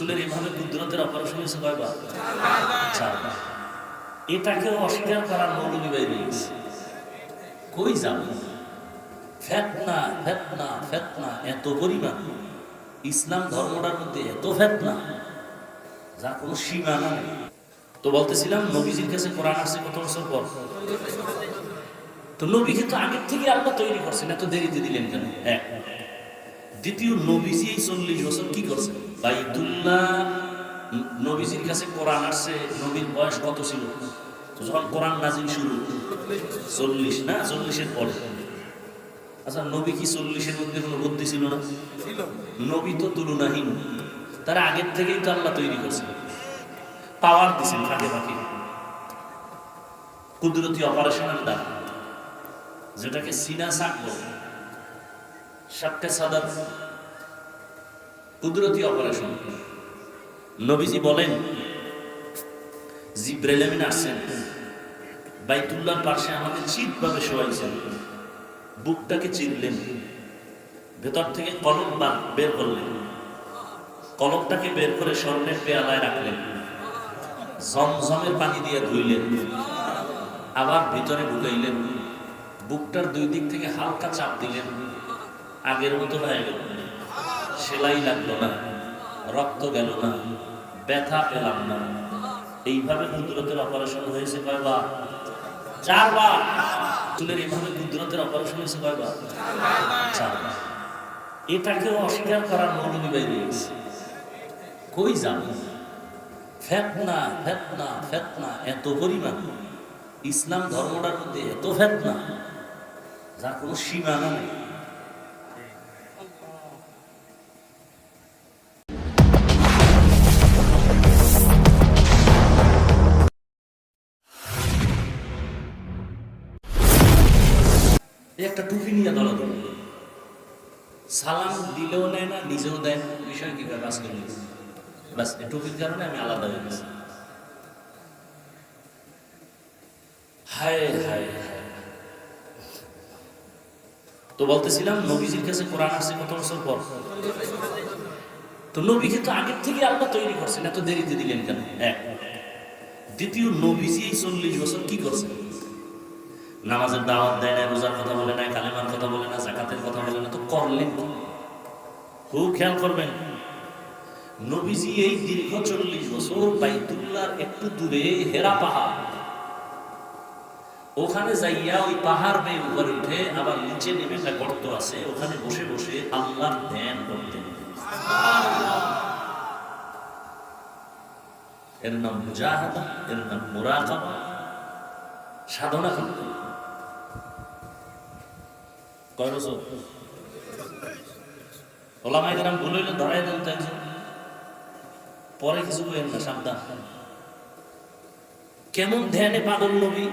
এইভাবে কুদরতের অপারেশন হয়েছে কয়বার? অস্বীকার করার মৌলবী কই যাবে? ফেতনা ফেতনা ফেতনা, এত পরিমাণ। ইসলাম ধর্মটার মধ্যে এত ফেতনা। যা কোনো সীমানা নেই। তো বলতেছিলাম, নবীজির কাছে কোরআন আসছে কত বছর পর? তো নবীকে তো আগের থেকে আল্লাহ তৈরি করছেন। এত দেরিতে দিলেন কেন? এক। দ্বিতীয় নবীজি এই চল্লিশ বছর কি করছেন বাইতুল্লাহ নবীজির কাছে কোরআন আসছে নবীর বয়স কত ছিল? যখন কোরআন নাজিল শুরু চল্লিশ না? চল্লিশের পরে। আচ্ছা নবী কি চল্লিশের মধ্যে কোনো বুদ্ধি ছিল না? নবী তো তুলনাহীন। তারা আগের থেকেই তো আল্লাহ তৈরি করছে পাওয়ার দিছেন ফাঁকে ফাঁকে। কুদরতি অপারেশনের দ্বারা যেটাকে সিনা সাক বলে সাক্কা সাদার কুদরতি অপারেশন। নবীজি বলেন, জিব্রাইল আমিন আসছেন। বাইতুল্লাহর পাশে আমাকে চিৎভাবে শোয়াইছেন। বুকটাকে চিনলেন ভেতর থেকে কলম বের করলেন। কলমটাকে বের করে স্বর্ণের পেয়ালায় রাখলেন। জমজমের পানি দিয়ে ধুইলেন। আবার ভিতরে ঢুকাইলেন। বুকটার দুই দিক থেকে হালকা চাপ দিলেন। আগের মতো হয়ে গেল সেলাই লাগল না, রক্ত গেল না, ব্যথা পেলাম না। এইভাবে কুদরতের অপারেশন হয়েছে কয়বার? চারবার। চুলের এইভাবে কুদরতের অপারেশন হয়েছে কয়বার? চারবার। এটাকেও অস্বীকার করার মৌলবী বাইরে গেছে কই যাবে? ফেতনা ফেতনা ফেতনা, এত পরিমাণ। ইসলাম ধর্মটার মধ্যে এত ফেতনা। যার কোনো সীমানা নেই। একটা টুপি নিয়ে দলাদলি সালাম দিলেও নেয় না, নিজেও দেয় না। বিষয় কি কাজ করে ব্যাস এই টুপির কারণে আমি আলাদা হয়ে গেছি হায় হায়। তো বলতেছিলাম, নবীজির কাছে কোরআন আসছে কত বছর পর? তো নবীকে তো আগের থেকে আল্লাহ তৈরি করছেন। এত দেরিতে দিলেন কেন? দ্বিতীয়, নবীজি এই চল্লিশ বছর কি করছেন? নামাজের দাওয়াত দেয় না, রোজার কথা বলে না, কালেমার কথা বলে না, জাকাতের কথা বলে না, তো করলেন কি? খুব খেয়াল করবেন, নবীজি এই দীর্ঘ চল্লিশ বছর বাইতুল্লাহর একটু দূরে হেরা পাহাড়। ওখানে যাইয়া ওই পাহাড় বেয়ে উপরে উঠে আবার নিচে নেমে একটা গর্ত আছে, ওখানে বসে বসে আল্লাহর ধ্যান করতেন এর নাম মুজাহাদা, এর নাম মুরাকাবা। সাধনা করতেন কয় ওলামাই ভুল হইলে ধরাই পরে কিছু না, সাবধান। কেমন ধ্যানে পাগল নবী?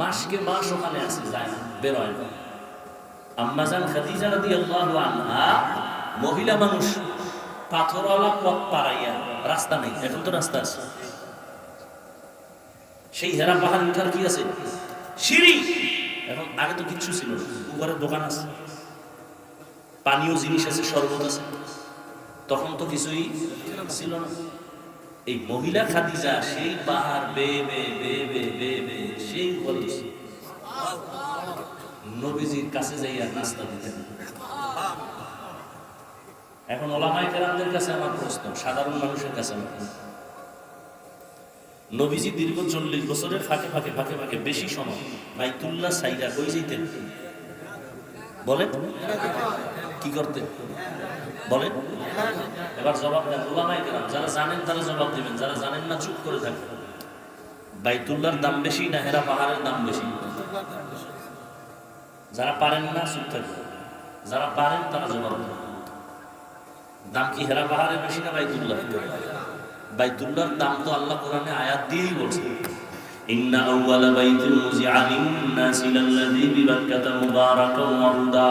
মাসকে মাস ওখানে আছে, যায় বেরোয় না। আম্মাজান খাদিজা রাদিয়াল্লাহু আনহা, মহিলা মানুষ, পাথরওয়ালা পথ পাড়াইয়া, রাস্তা নেই, এখন তো রাস্তা আছে। সেই হেরা পাহাড় উঠার কি আছে? সিঁড়ি। এখন আগে তো কিচ্ছু ছিল উপরে দোকান আছে। পানীয় জিনিস আছে, শরবত আছে। তখন তো কিছুই ছিল না। এই মহিলা খাদিজা, সেই পাহাড়, বে বে বে বে বে বে, সেই বলছে নবীজির কাছে যাইয়া নাস্তা দিতেন। এখন ওলামাই কেরামদের কাছে আমার প্রশ্ন, সাধারণ মানুষের কাছে আমার প্রশ্ন। নবীজি দীর্ঘ চল্লিশ বছরের ফাঁকে ফাঁকে ফাঁকে ফাঁকে বেশি সময় বাইতুল্লাহ সাইরা, কই যেতেন বলেন। কি করতেন? বলেন। এবার জবাব দেন ওলামাই কেরাম, যারা জানেন তারা জবাব দিবেন, যারা জানেন না চুপ করে থাকবেন বাইতুল্লাহর দাম বেশি না হেরা পাহাড়ের দাম বেশি? যারা পারেন না, চুপ থাকবেন যারা পারেন, তারা জবাব দেন। দাম কি হেরা পাহাড়ের বেশি না বাইতুল্লাহ? বাইতুল্লাহর দাম তো আল্লাহ কোরআনে আয়াত দিয়েই বলছে। আউওয়ালা বাইতিল মুজিআ লিন-নাসি লাল্লাযী বিবাক্কাতা মুবারাকান ওয়া হুদা।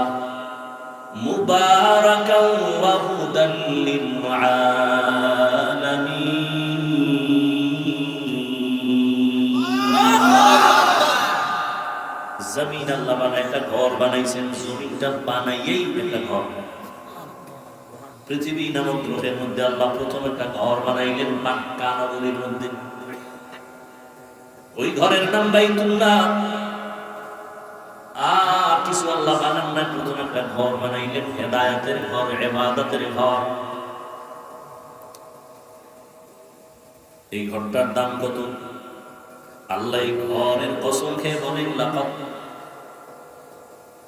মুবারাকান ওয়া হুদান জমিন আল্লাহ বানায়, একটা ঘর বানাইছেন, জমিনটা বানাইয়েই একটা ঘর। পৃথিবী নামক গ্রহের মধ্যে আল্লাহ প্রথম একটা ঘর বানাইলেন, পাক্কা নগরীর মধ্যে। ওই ঘরের নাম বাইতুল্লাহ আর কিছু আল্লাহ বানান না প্রথম একটা ঘর বানাইলেন হেদায়াতের ঘর এবাদতের ঘর এই ঘরটার দাম কত আল্লাহ এই ঘরের কসম খেয়ে বলেন লাকাত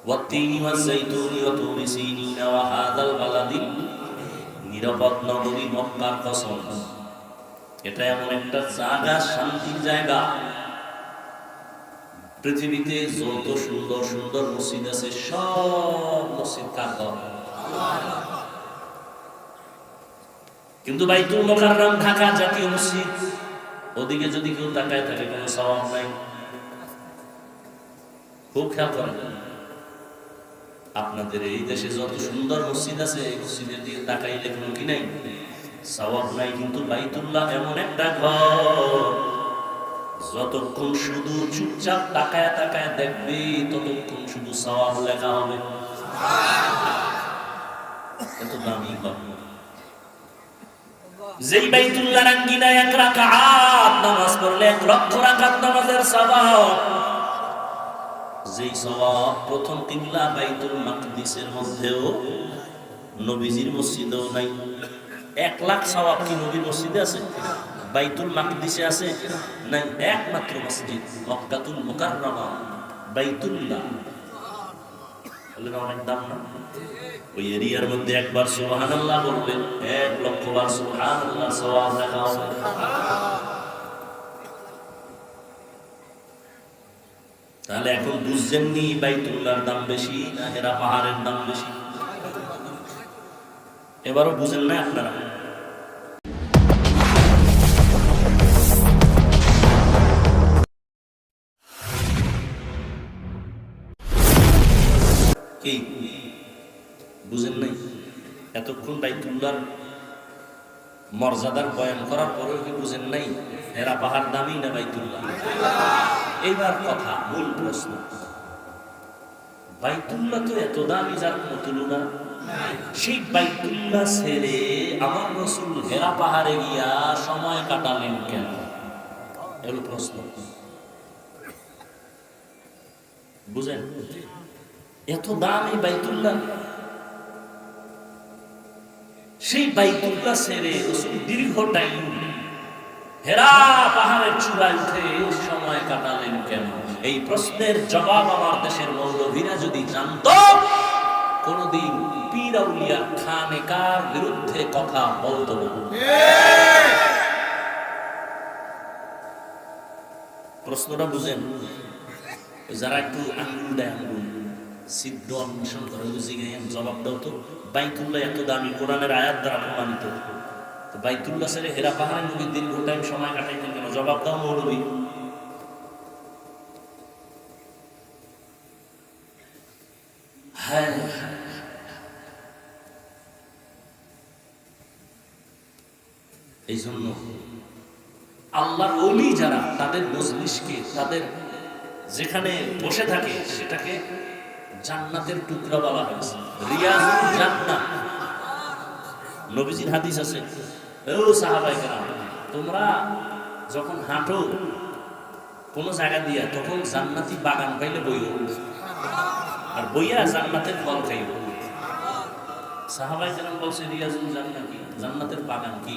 والتين والزيتون وطور سينين وهذا البلد নিরাপদ নগরী মক্কার কসম এটা এমন একটা জায়গা, শান্তির জায়গা। পৃথিবীতে যত সুন্দর সুন্দর মসজিদ আছে, সব মসজিদ কার? কিন্তু বাইতুল মোকাররম ঢাকা জাতীয় মসজিদ, ওদিকে যদি কেউ তাকায় থাকে, কোনো স্বভাব নাই। খুব খেয়াল করেন, আপনাদের এই দেশে যত সুন্দর মসজিদ আছে, এই মসজিদের দিকে তাকাইলে কোনো কি নাই? সওয়াব নাই কিন্তু বাইতুল্লাহ এমন একটা ঘর। যতক্ষণ শুধু চুপচাপ তাকায় তাকায় দেখবে ততক্ষণ শুধু সওয়াব লেখা হবে। এত দামি ঘর। যেই বাইতুল্লাহ রাঙ্গিনায় এক রাকাত নামাজ পড়লে এক লক্ষ রাকাত নামাজের সওয়াব। যেই সওয়াব প্রথম কিবলা বাইতুল মাকদিসের মধ্যেও নবীজির মসজিদেও নাই। এক লাখ সওয়াব কি নবীর মসজিদে আছে? বাইতুল মাকদিসে আছে না একমাত্র মসজিদ? মক্কাতুল মুকাররমা, বাইতুল্লাহ। বলে না অনেক দাম না। ওই এরিয়ার মধ্যে একবার সুবহানাল্লাহ বলবেন এক লক্ষ বার সওয়াব লেখা হবে। তাহলে এখন বুঝছেননি বাইতুল্লাহর দাম বেশি না হেরা পাহাড়ের দাম বেশি? এবারও বুঝেন না আপনারা? কি? বুঝেন নাই? এতক্ষণ বাইতুল্লাহর মর্যাদার বয়ান করার পরেও কি বুঝেন নাই? হেরা পাহাড় দামি না বাইতুল্লাহ? এইবার কথা, মূল প্রশ্ন। বাইতুল্লাহ তো এত দামি যার কোনো তুলনা সেই বাইতুল্লাহ ছেড়ে আমার রসুল হেরা পাহাড়ে গিয়া সময় কাটালেন কেন? প্রশ্ন। বুঝেন? এত দাম বাইতুল্লাহ? সেই বাইতুল্লাহ রসুল দীর্ঘ টাইম হেরা পাহাড়ের চূড়ায় উঠে সময় কাটালেন কেন? এই প্রশ্নের জবাব আমার দেশের মৌলভীরা যদি জানত, কোনদিন পীর আউলিয়া খানেকার বিরুদ্ধে কথা বলতো প্রশ্নটা বুঝেন? যারা একটু আঙ্গুল দেয় আঙ্গুল। সিদ্ধ অন্বেষণ করে বুঝি গেছেন জবাব দাও তো। বাইতুল্লাহ এত দামি কোরআনের আয়াত দ্বারা প্রমাণিত। তো বাইতুল্লাহ ছেড়ে হেরা পাহাড়ে নবী দীর্ঘ টাইম সময় কাটাইতেন কেন জবাব দাও মৌলবী। হ্যাঁ এই জন্য আল্লাহর অলি যারা, তাদের মজলিশকে তাদের যেখানে বসে থাকে, সেটাকে জান্নাতের টুকরা বলা হয়েছে রিয়াজুল জান্নাত। নবীজির হাদিস আছে। ও সাহাবাই কেরাম, তোমরা যখন হাঁটো, কোনো জায়গা দিয়া, তখন জান্নাতি বাগান পাইলে বইও। আর বইয়া জান্নাতের ফল খাইব সাহাবাই কেরাম বলছে, রিয়াজুল জান্নাত জান্নাতের বাগান কি?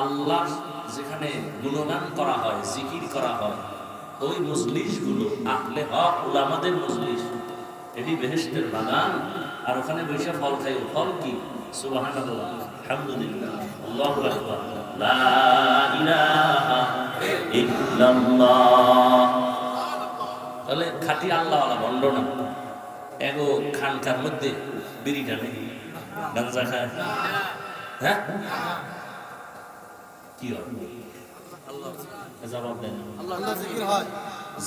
আল্লাহ যেখানে গুণগান করা হয়, জিকির করা হয়, ওই মজলিসগুলো আহলে হক উলামাদের মজলিস এটি বেহেশতের বাগান, আর ওখানে বৈশা ফল খাই। ফল কি? আল্লাহু তাহলে খাঁটি আল্লাহ বন্ড না? এগো খানকার মধ্যে বিড়ি টানে। গাঞ্জা খায়। হ্যাঁ? কি হয় জবাব দেন। আল্লাহ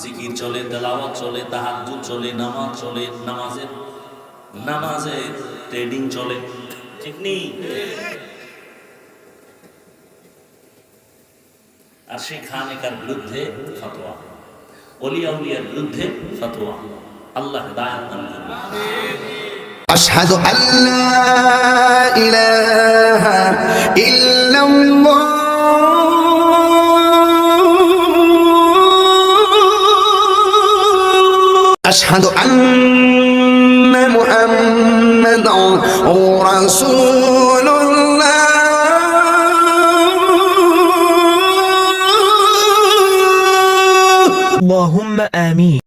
জিকির চলে তেলাওয়াত চলে তাহাজ্জুদ চলে নামাজ চলে নামাজের নামাজে ট্রেডিং চলে ঠিক নেই আর সেই খানেকার বিরুদ্ধে ফতোয়া অলিয়া উলিয়ার বিরুদ্ধে ফতোয়া আল্লাহ দায়াত দান করুন أشهد أن لا إله إلا الله আশহাদু আন্না মুহাম্মাদান রাসূল